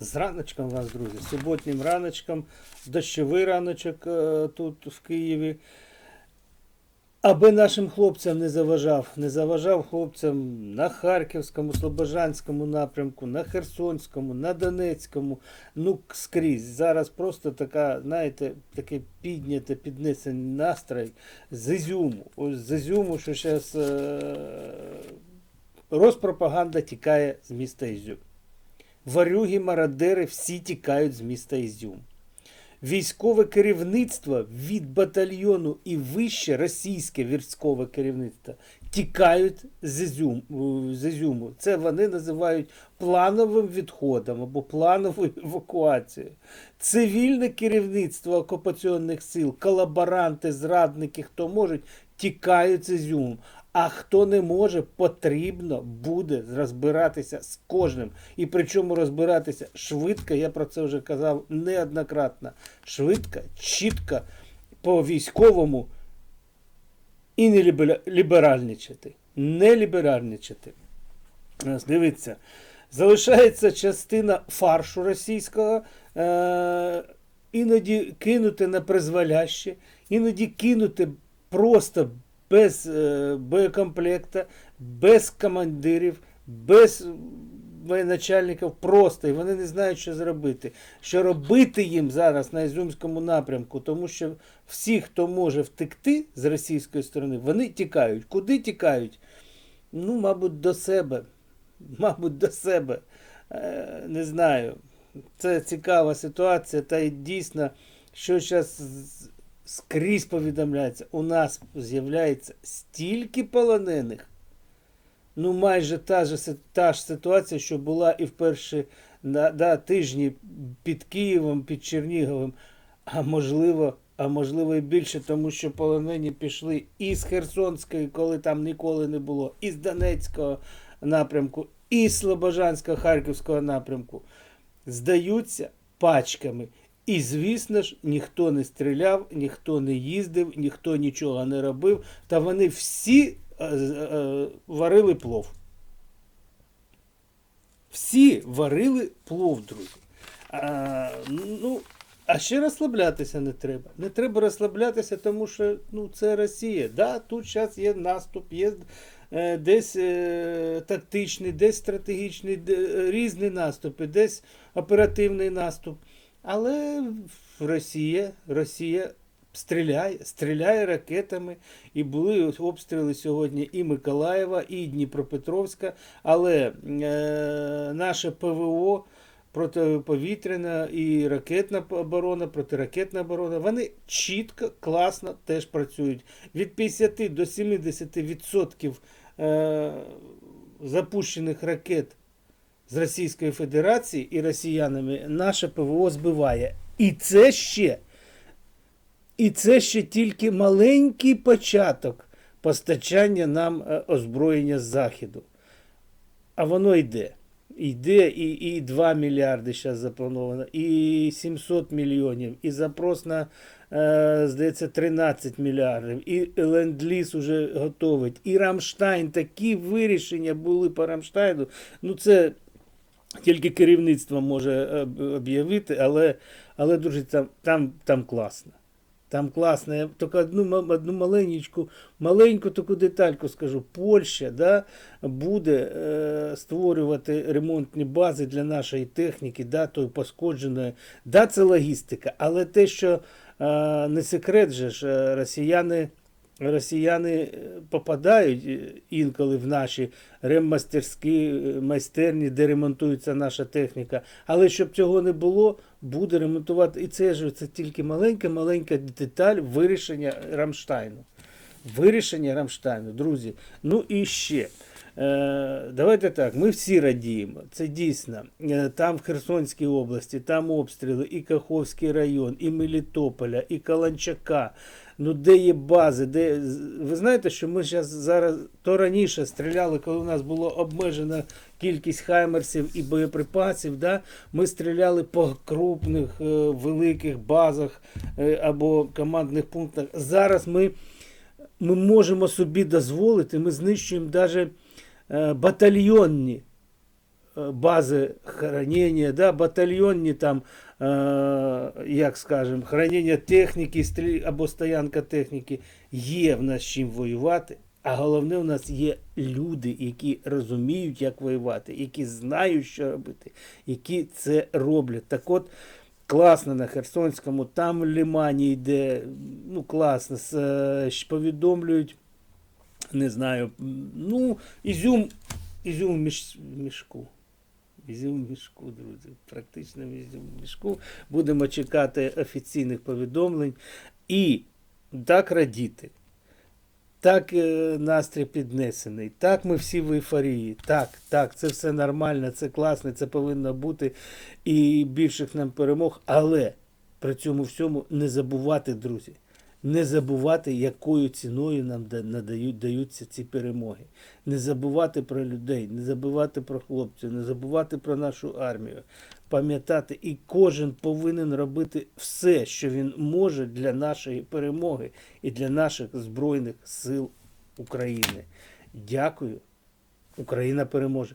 З раночком вас, друзі, суботнім раночком, дощовий раночок е, тут в Києві. Аби нашим хлопцям не заважав, не заважав хлопцям на Харківському, Слобожанському напрямку, на Херсонському, на Донецькому, ну скрізь. Зараз просто така, знаєте, таке підняте, піднесений настрій з Ізюму. Ось з Ізюму, що зараз е- розпропаганда тікає з міста Ізюм. Варюги, мародери всі тікають з міста Ізюм. Військове керівництво від батальйону і вище російське військове керівництво тікають з Ізюм, з Ізюму. Це вони називають плановим відходом або плановою евакуацією. Цивільне керівництво окупаційних сил, колаборанти, зрадники, хто можуть, тікають з Ізюму. А хто не може, потрібно буде розбиратися з кожним. І причому розбиратися швидко, я про це вже казав неоднократно. Швидко, чітко, по військовому і не лібера- ліберальничати. Не ліберальничати. Дивіться, залишається частина фаршу російського, е- іноді кинути на призволяще, іноді кинути просто без е, боєкомплекта, без командирів, без воєначальників просто, і вони не знають, що зробити. Що робити їм зараз на Ізюмському напрямку, тому що всі, хто може втекти з російської сторони, вони тікають. Куди тікають? Ну, мабуть, до себе. Мабуть, до себе. Е, не знаю. Це цікава ситуація, та й дійсно, що зараз скрізь повідомляється, у нас з'являється стільки полонених. Ну, майже та ж, та ж ситуація, що була і в перші на, да, тижні під Києвом, під Черніговим, а можливо, а можливо і більше, тому що полонені пішли і з Херсонської, коли там ніколи не було, і з Донецького напрямку, і з Слобожанського Харківського напрямку. Здаються пачками. І, звісно ж, ніхто не стріляв, ніхто не їздив, ніхто нічого не робив, та вони всі е, е, варили плов. Всі варили плов, друзі. А, ну, а ще розслаблятися не треба. Не треба розслаблятися, тому що ну, це Росія. Да, тут зараз є наступ, є е, десь е, тактичний, десь стратегічний, де, е, різні наступи, десь оперативний наступ. Але Росія, Росія стріляє, стріляє ракетами. І були обстріли сьогодні і Миколаєва, і Дніпропетровська. Але е, наше ПВО протиповітряна і ракетна оборона, протиракетна оборона, вони чітко, класно теж працюють. Від 50 до 70% е, запущених ракет з Російської Федерації і росіянами наше ПВО збиває. І це ще, і це ще тільки маленький початок постачання нам е, озброєння з Заходу. А воно йде. Йде і, і 2 мільярди зараз заплановано, і 700 мільйонів, і запрос на, е, здається, 13 мільярдів, і ленд-ліз уже готовить, і Рамштайн. Такі вирішення були по Рамштайну. Ну, це тільки керівництво може об'явити, але, але друзі, там, там, там класно. Там класно. Я тільки одну, одну маленьку, маленьку таку детальку скажу. Польща да, буде е, створювати ремонтні бази для нашої техніки, да, тої пошкодженої. Да, це логістика, але те, що е, не секрет же ж, е, росіяни. Росіяни е, попадають е, інколи в наші реммастерські е, майстерні, де ремонтується наша техніка. Але щоб цього не було, буде ремонтувати. І це ж це тільки маленька-маленька деталь вирішення Рамштайну. Вирішення Рамштайну, друзі. Ну і ще. Е, давайте так, ми всі радіємо. Це дійсно. Е, там в Херсонській області, там обстріли, і Каховський район, і Мелітополя, і Каланчака. Ну, де є бази, де. Ви знаєте, що ми зараз зараз то раніше стріляли, коли у нас було обмежена кількість хаймерсів і боєприпасів. Да? Ми стріляли по крупних е, великих базах або командних пунктах. Зараз ми, ми можемо собі дозволити, ми знищуємо навіть батальйонні е, бази хранення, да, батальйонні там, е, як скажемо, хранення техніки або стоянка техніки, є в нас чим воювати. А головне, у нас є люди, які розуміють, як воювати, які знають, що робити, які це роблять. Так от, класно на Херсонському, там в Лимані йде, ну класно, е, повідомлюють, не знаю, ну, ізюм, ізюм в міш, мішку. Ізюм в мішку, друзі. Практично ізюм в мішку. Будемо чекати офіційних повідомлень. І так радіти. Так е, настрій піднесений, так ми всі в ейфорії. Так, так, це все нормально, це класно, це повинно бути і більших нам перемог. Але при цьому всьому не забувати, друзі, не забувати, якою ціною нам надають, даються ці перемоги. Не забувати про людей, не забувати про хлопців, не забувати про нашу армію. Пам'ятати, і кожен повинен робити все, що він може для нашої перемоги і для наших Збройних сил України. Дякую. Україна переможе.